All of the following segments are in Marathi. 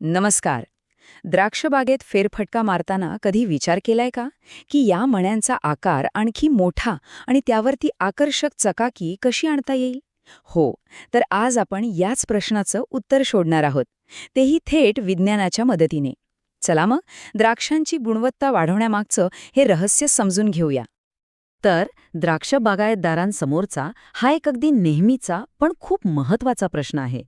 नमस्कार. द्राक्षबागेत फेरफटका मारताना कधी विचार केलाय का? की या मण्यांचा आकार आणखी मोठा आणि त्यावरती आकर्षक चकाकी कशी आणता येईल? हो तर आज आपण याच प्रश्नाचं उत्तर शोधणार आहोत. तेही थेट विज्ञानाच्या मदतीने. चला मग द्राक्षांची गुणवत्ता वाढवण्यामागचं हे रहस्य समजून घेऊया. तर द्राक्ष बागायतदारांसमोरचा हा एक अगदी नेहमीचा पण खूप महत्त्वाचा प्रश्न आहे.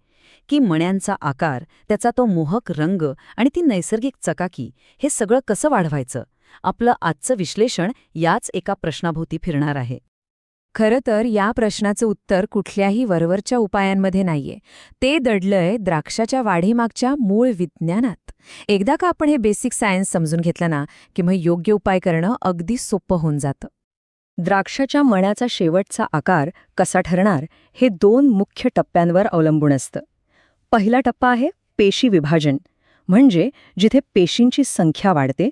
की मण्यांचा आकार त्याचा तो मोहक रंग आणि ती नैसर्गिक चकाकी हे सगळं कसं वाढवायचं? आपलं आजचं विश्लेषण याच एका प्रश्नाभोवती फिरणार आहे. खरं तर या प्रश्नाचं उत्तर कुठल्याही वरवरच्या उपायांमध्ये नाहीये. ते दडलंय द्राक्षाच्या वाढीमागच्या मूळ विज्ञानात. एकदा का आपण हे बेसिक सायन्स समजून घेतलं ना की मग योग्य उपाय करणं अगदी सोपं होऊन जातं. द्राक्षाच्या मण्याचा शेवटचा आकार कसा ठरणार हे दोन मुख्य टप्प्यांवर अवलंबून असतं. पहिला टप्पा आहे पेशी विभाजन. म्हणजे जिथे पेशींची संख्या वाढते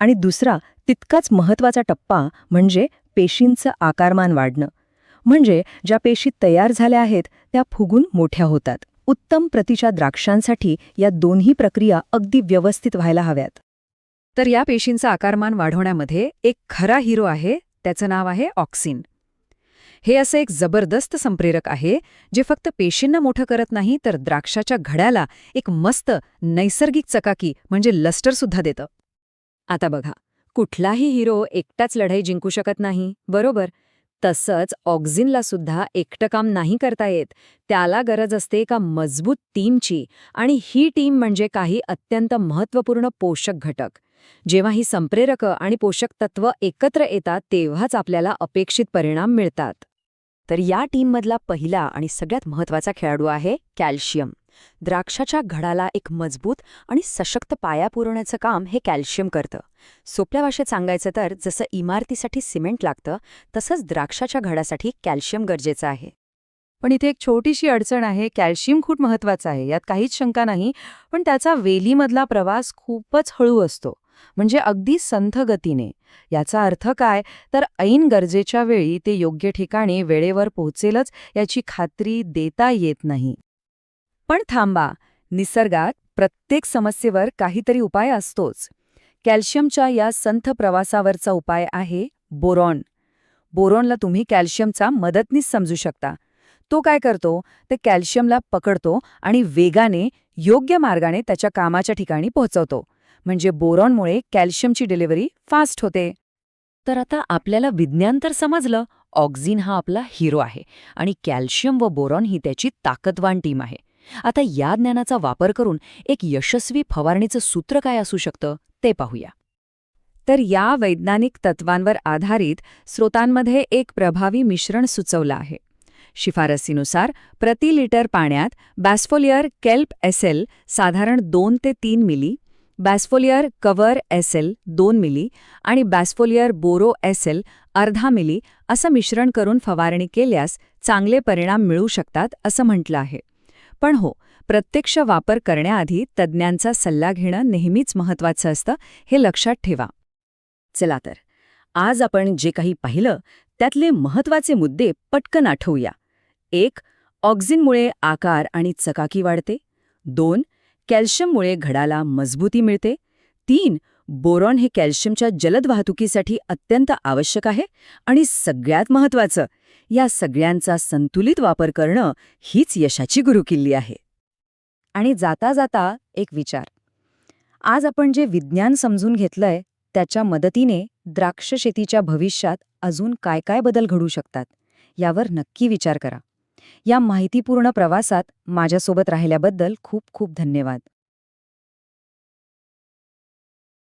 आणि दुसरा तितकाच महत्त्वाचा टप्पा म्हणजे पेशींचं आकारमान वाढणं. म्हणजे ज्या पेशी तयार झाल्या आहेत त्या फुगून मोठ्या होतात. उत्तम प्रतीच्या द्राक्षांसाठी या दोन्ही प्रक्रिया अगदी व्यवस्थित व्हायला हव्यात. तर या पेशींचं आकारमान वाढवण्यामध्ये एक खरा हिरो आहे त्याचं नाव आहे ऑक्सिन. हे असं एक जबरदस्त संप्रेरक आहे जे फक्त पेशींना मोठं करत नाही तर द्राक्षाच्या घड्याला एक मस्त नैसर्गिक चकाकी म्हणजे लस्टरसुद्धा देतं. आता बघा कुठलाही हिरो एकटाच लढाई जिंकू शकत नाही बरोबर? तसंच ऑक्झिनला सुद्धा एकटं काम नाही करता येत त्याला गरज असते एका मजबूत टीमची आणि ही टीम म्हणजे काही अत्यंत महत्त्वपूर्ण पोषक घटक. जेव्हा ही संप्रेरकं आणि पोषक तत्व एकत्र येतात तेव्हाच आपल्याला अपेक्षित परिणाम मिळतात. तर या टीममधला पहिला आणि सगळ्यात महत्त्वाचा खेळाडू आहे कॅल्शियम. द्राक्षाच्या घडाला एक मजबूत आणि सशक्त पाया पुरवण्याचं काम हे कॅल्शियम करतं. सोप्या भाषेत सांगायचं तर जसं इमारतीसाठी सिमेंट लागतं तसंच द्राक्षाच्या घडासाठी कॅल्शियम गरजेचं आहे. पण इथे एक छोटीशी अडचण आहे कॅल्शियम खूप महत्वाचं आहे यात काहीच शंका नाही पण त्याचा वेलीमधला प्रवास खूपच हळू असतो. म्हणजे अगदी संथ गतीने. याचा अर्थ काय? तर ऐन गरजेच्या वेळी ते योग्य ठिकाणी वेळेवर पोहोचेलच याची खात्री देता येत नाही. पण थांबा निसर्गात प्रत्येक समस्येवर काहीतरी उपाय असतोच. कॅल्शियमच्या या संथ प्रवासावरचा उपाय आहे बोरॉन. बोरॉनला तुम्ही कॅल्शियमचा मदतनीच समजू शकता. तो काय करतो? ते कॅल्शियमला पकडतो आणि वेगाने योग्य मार्गाने त्याच्या कामाच्या ठिकाणी पोहोचवतो. म्हणजे बोरॉनमुळे कॅल्शियमची डिलिव्हरी फास्ट होते. तर आता आपल्याला विज्ञान तर समजलं ऑक्झिन हा आपला हिरो आहे आणि कॅल्शियम व बोरॉन ही त्याची ताकदवान टीम आहे. आता या ज्ञानाचा वापर करून एक यशस्वी फवारणीचं सूत्र काय असू शकतं ते पाहूया. तर या वैज्ञानिक तत्वांवर आधारित स्रोतांमध्ये एक प्रभावी मिश्रण सुचवलं आहे. शिफारसीनुसार प्रति लिटर पाण्यात बॅस्फोलियर केल्प एसेल साधारण दोन ते तीन मिली बॅस्फोलियर कव्हर एसएल दोन मिली आणि बॅस्फोलियर बोरो एसएल अर्धा मिली असं मिश्रण करून फवारणी केल्यास चांगले परिणाम मिळू शकतात असं म्हटलं आहे. पण हो प्रत्यक्ष वापर करण्याआधी तज्ज्ञांचा सल्ला घेणं नेहमीच महत्वाचं असतं हे लक्षात ठेवा. चला तर आज आपण जे काही पाहिलं त्यातले महत्त्वाचे मुद्दे पटकन आठवूया. एक ऑक्झिनमुळे आकार आणि चकाकी वाढते. दोन कॅल्शियममुळे घडाला मजबूती मिळते. तीन बोरॉन हे कॅल्शियमच्या जलद वाहतुकीसाठी अत्यंत आवश्यक आहे आणि सगळ्यात महत्वाचं या सगळ्यांचा संतुलित वापर करणं हीच यशाची गुरुकिल्ली आहे. आणि जाता जाता एक विचार. आज आपण जे विज्ञान समजून घेतलंय त्याच्या मदतीने द्राक्ष शेतीच्या भविष्यात अजून काय काय बदल घडू शकतात यावर नक्की विचार करा. या माहितीपूर्ण प्रवासात माझ्यासोबत राहिल्याबद्दल खूप खूप धन्यवाद.